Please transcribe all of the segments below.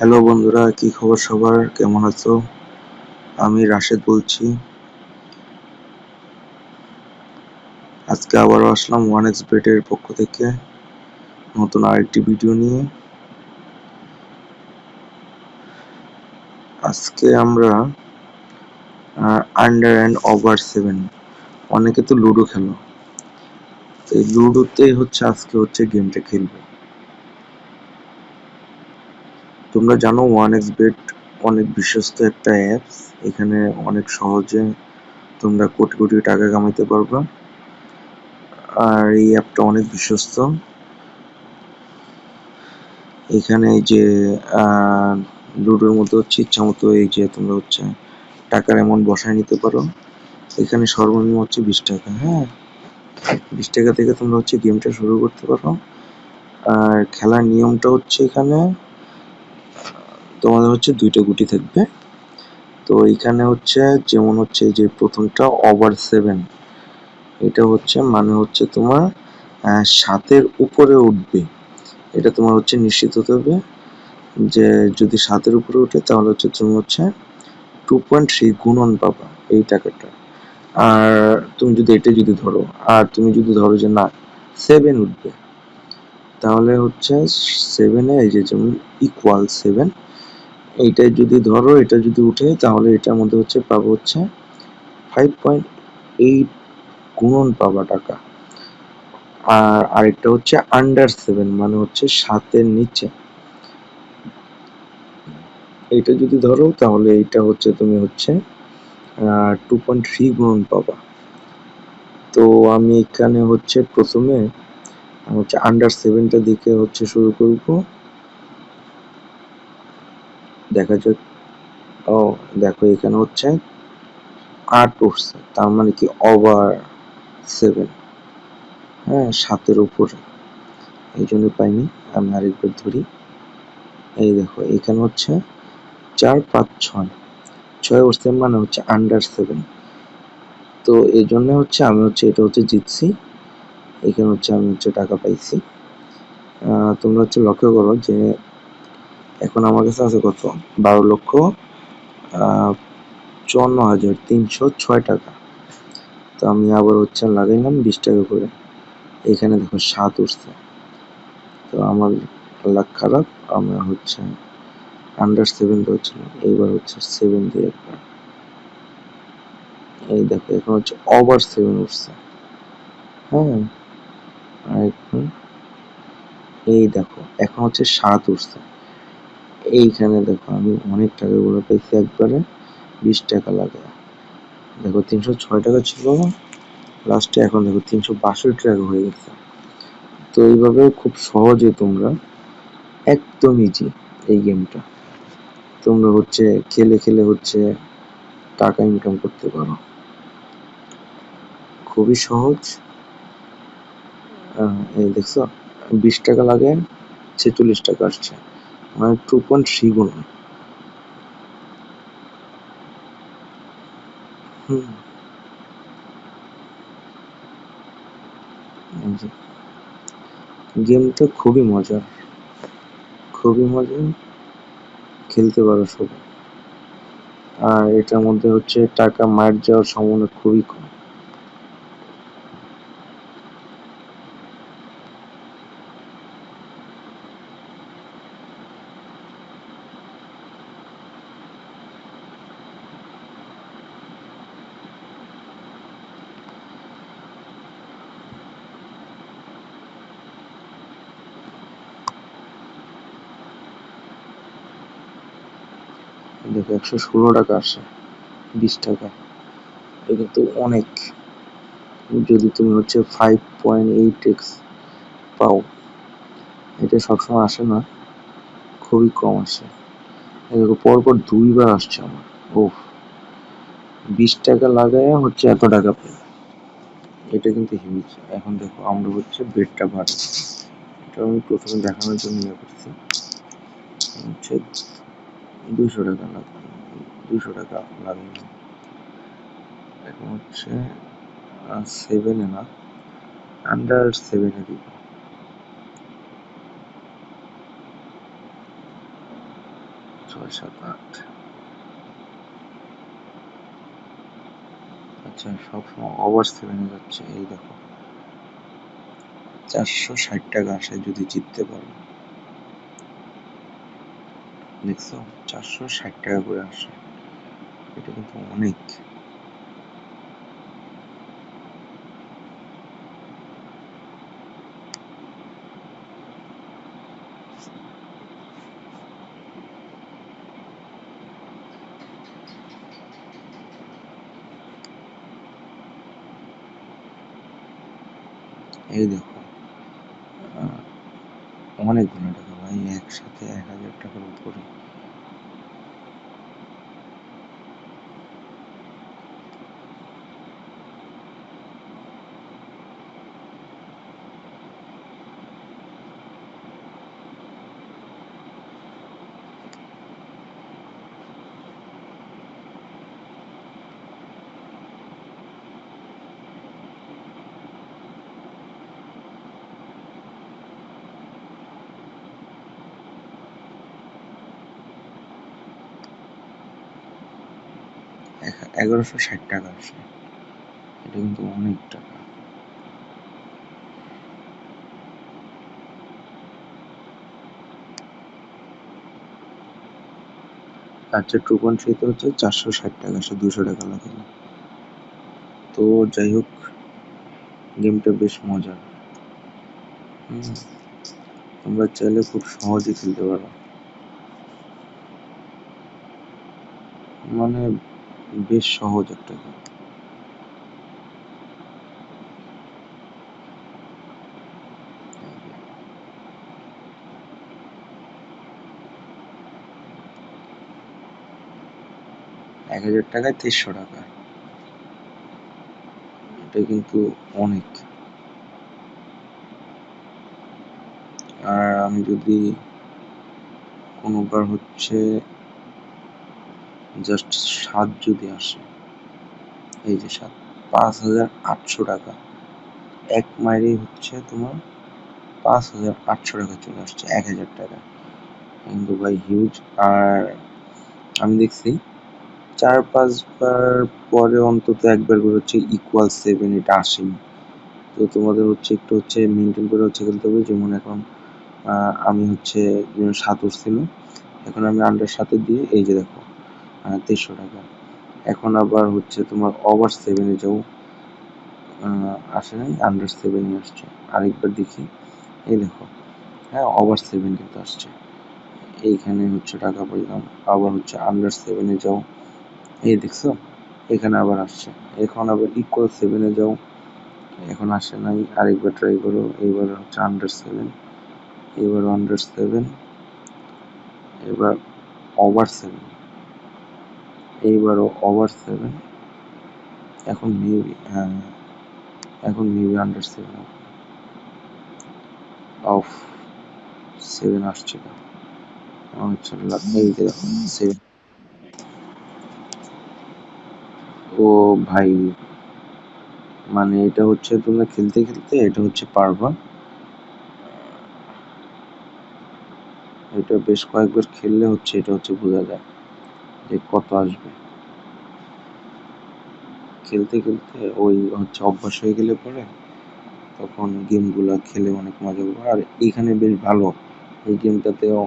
Hello বন্ধুরা, কি খবর সবার? কেমন আছো? আমি রাশেদ বলছি। আজকে আবারও আসলাম ওয়ান এক্স বেটের পক্ষ থেকে নতুন আরেকটি ভিডিও নিয়ে। আজকে আমরা আন্ডার অ্যান্ড ওভার সেভেন অনেকে তো লুডো খেলো। এই লুডোতেই হচ্ছে, আজকে হচ্ছে গেমটা খেলব। তোমরা জানো ওয়ান এক্স বেট অনেক বিশ্বস্ত একটা অ্যাপস এখানে অনেক সহজে তোমরা কোটি কোটি টাকা কামাইতে পারবে। আর এই অ্যাপটা অনেক বিশ্বস্ত। এখানে যে লুডোর মতো হচ্ছে ইচ্ছা মতো এই যে তোমরা হচ্ছে টাকার অ্যামাউন্ট বসায় নিতে পারো। এখানে সর্বনিম্ন হচ্ছে বিশ টাকা হ্যাঁ? বিশ টাকা থেকে তোমরা হচ্ছে গেমটা শুরু করতে পারো। আর খেলার নিয়মটা হচ্ছে এখানে তোমাদের হচ্ছে দুইটা গুটি থাকবে। তো এখানে হচ্ছে যেমন হচ্ছে যে প্রথমটা ওভার সেভেন এটা হচ্ছে মানে হচ্ছে তোমার সাতের উপরে উঠবে। এটা তোমার হচ্ছে নিশ্চিত হতে হবে যে যদি সাতের উপরে উঠে তাহলে হচ্ছে তুমি হচ্ছে টু পয়েন্ট থ্রি গুণন পাবা এই টাকাটা। আর তুমি যদি এটা যদি ধরো, আর তুমি যদি ধরো যে না সেভেন উঠবে, তাহলে হচ্ছে সেভেনে এই যে যেমন ইকুয়াল সেভেন এইটাই যদি ধরো, এটা যদি উঠে, তাহলে এটার মধ্যে হচ্ছে পাবো হচ্ছে ফাইভ পয়েন্ট এইট গুণন পাবা টাকা। আর আরেকটা হচ্ছে আন্ডার সেভেন মানে হচ্ছে সাতের নিচে। এইটা যদি ধরো, তাহলে এইটা হচ্ছে তুমি হচ্ছে টু পয়েন্ট থ্রি গুণন পাবা। তো আমি এখানে হচ্ছে প্রথমে হচ্ছে আন্ডার সেভেনটা দিকে হচ্ছে শুরু করব। দেখা যাক। ও, দেখো এখানে হচ্ছে আট উঠছে, তার মানে কি ওভার সেভেন হ্যাঁ সাতের উপরে। এই জন্য পাইনি, আমি আরেকবার ধরি। এই দেখো, এখানে হচ্ছে চার, পাঁচ, ছয়। ছয় উঠছে মানে হচ্ছে আন্ডার সেভেন তো এই জন্য হচ্ছে আমি হচ্ছে এটা হচ্ছে জিতছি। এখানে হচ্ছে আমি হচ্ছে টাকা পাইছি। তোমরা হচ্ছে লক্ষ্য করো যে এখন আমার কাছে আছে কত? বারো লক্ষ চুয়ান্ন হাজার তিনশো ছয় টাকা। তো আমি আবার হচ্ছে লাগাইলাম বিশ টাকা করে। এখানে দেখো সাত উঠছে। তো আমার লাখ খারাপ, আমরা হচ্ছে আন্ডার সেভেন হচ্ছিল এইবার হচ্ছে সেভেন দিয়ে একবার। এই দেখো, এখন হচ্ছে ওভার সেভেন উঠছে। হ্যাঁ? আর এখন এই দেখো, এখন হচ্ছে সাত উঠছে। এইখানে দেখো, আমি অনেক টাকা টাকাগুলো পেয়েছি একবারে বিশ টাকা লাগে। দেখো তিনশো ছয় টাকা ছিল লাস্টে এখন দেখো তিনশো বাষট্টি টাকা হয়ে গেছে। তো এইভাবে খুব সহজে তোমরা একদম ইজি এই গেমটা তোমরা হচ্ছে খেলে খেলে হচ্ছে টাকা ইনকাম করতে পারো। খুবই সহজ। এই দেখছ, বিশ টাকা লাগে, ছেচল্লিশ টাকা আসছে। মানে টু পয়েন্ট থ্রি গুণ হুম গেমটা খুবই মজার। খুবই মজার খেলতে পারো সবাই। আর এটার মধ্যে হচ্ছে টাকা মার যাওয়ার সম্ভাবনা খুবই কম। দেখো, একশো ষোলো টাকা আসে, বিশ টাকা। এটা কিন্তু অনেক। যদি তুমি হচ্ছে ফাইভ পয়েন্ট এইট এক্স পাও, এটা সবসময় আসে না, খুবই কম আসে। দেখো, পরপর দুইবার আসছে আমার। ও বিশ টাকা লাগায় হচ্ছে এত টাকা পাই এটা কিন্তু হিউজ এখন দেখো, আমরা হচ্ছে বেডটা ভাড়া এটা আমি প্রথমে দেখানোর জন্য ইয়ে করছি। হচ্ছে দুশো টাকা লাগবে দুশো টাকা লাগবে এখন হচ্ছে সেভেনে না আন্ডার সেভেনে দিব। ছয়, সাত, আট। আচ্ছা সবসময় ওভার সেভেনে যাচ্ছে। এই দেখো, চারশো ষাট টাকা আসে যদি জিততে পারো। দেখছ? চারশো ষাট টাকা করে আসে। এটা কিন্তু অনেক। এই দেখো অনেকগুলো টাকা ভাই একসাথে এক হাজার টাকার উপরে এগারোশো ষাট টাকা আসে। এটা কিন্তু অনেক টাকা। আচ্ছা টু পয়েন্ট থ্রিতে হচ্ছে চারশো ষাট টাকা আসে দুশো টাকা লাগে। তো যাই হোক গেমটা বেশ মজার। তোমরা চাইলে খুব সহজে খেলতে পারো। মানে বেশ সহজ একটা গেম এক হাজার টাকায় তেইশশো টাকা। এটা কিন্তু অনেক। আর আমি যদি কোনোবার হচ্ছে জাস্ট সাত যদি আসে, এই যে সাত, পাঁচ হাজার আটশো টাকা। এক মাইলেই হচ্ছে তোমার পাঁচ হাজার আটশো টাকা চলে আসছে, এক হাজার টাকা। কিন্তু ভাই হিউজ আর আমি দেখছি চার পাঁচবার পরে অন্তত একবার করে হচ্ছে ইকুয়াল সেভেন এটা আসেনি। তো তোমাদের হচ্ছে একটু হচ্ছে মেনটেন করে হচ্ছে খেলতে হবে। যেমন এখন আমি হচ্ছে সাত উঠছিল এখন আমি আন্ডার সাথে দিয়ে এই যে দেখো তেইশশো টাকা। এখন আবার হচ্ছে তোমার ওভার সেভেনে যাও। আসে নাই আন্ডার সেভেনে আসছে। আরেকবার দেখি। এই দেখো হ্যাঁ ওভার সেভেন কিন্তু আসছে। এইখানে হচ্ছে টাকা পাইলাম আবার হচ্ছে আন্ডার সেভেনে যাও। এই দেখছ, এখানে আবার আসছে। এখন আবার ইকুয়াল সেভেনে যাও। এখন আসে নাই, আরেকবার ট্রাই করো। এইবার হচ্ছে আন্ডার সেভেন এবার আন্ডার সেভেন এবার ওভার সেভেন এইবারও ওভার সেভেন এখন মেবি হ্যাঁ এখন maybe under seven of seven আসছে না। আচ্ছা ও ভাই মানে এটা হচ্ছে তোমরা খেলতে খেলতে, এটা হচ্ছে পারবা। এটা বেশ কয়েকবার খেললে হচ্ছে, এটা হচ্ছে বোঝা যায় যে কত আসবে। খেলতে খেলতে ওই হচ্ছে অভ্যাস হয়ে গেলে পরে তখন গেমগুলো খেলে অনেক মজা পাবো আর এইখানে বেশ ভালো। এই গেমটাতেও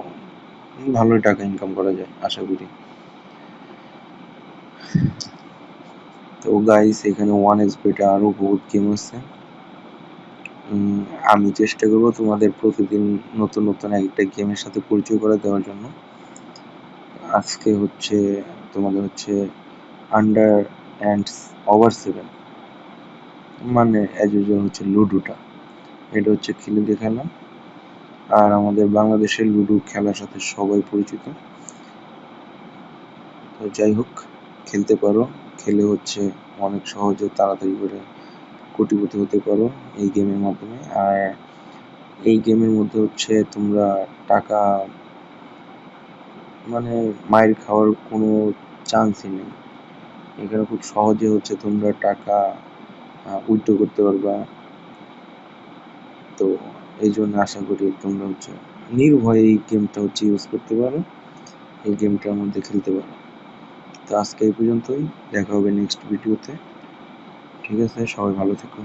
ভালোই টাকা ইনকাম করা যায়, আশা করি। তো গাইস এখানে ওয়ান এক্স বেটে আরও বহুত গেম আছে আমি চেষ্টা করব তোমাদের প্রতিদিন নতুন নতুন একটা গেমের সাথে পরিচয় করে দেওয়ার জন্য। আজকে হচ্ছে তোমাদের হচ্ছে আন্ডার অ্যান্ড ওভার সেভেন মানে অ্যাজ ইউজুয়াল হচ্ছে লুডোটা। এটা হচ্ছে খেলে। দেখালাম আর আমাদের বাংলাদেশের লুডো খেলার সাথে সবাই পরিচিত। তো যাই হোক, খেলতে পারো। খেলে হচ্ছে অনেক সহজে তাড়াতাড়ি করে কোটিপতি হতে পারো এই গেমের মাধ্যমে। আর এই গেমের মধ্যে হচ্ছে তোমরা টাকা মানে মায়ের খাওয়ার কোনো চান্সই নেই। এখানে খুব সহজে হচ্ছে তোমরা টাকা উইথড্র করতে পারবা। তো এই জন্য আশা করি তোমরা হচ্ছে নির্ভয়ে এই গেমটা হচ্ছে ইউজ করতে পারো, এই গেমটার মধ্যে খেলতে পারো। তো আজকে এই পর্যন্তই, দেখা হবে নেক্সট ভিডিওতে ঠিক আছে, সবাই ভালো থেকো।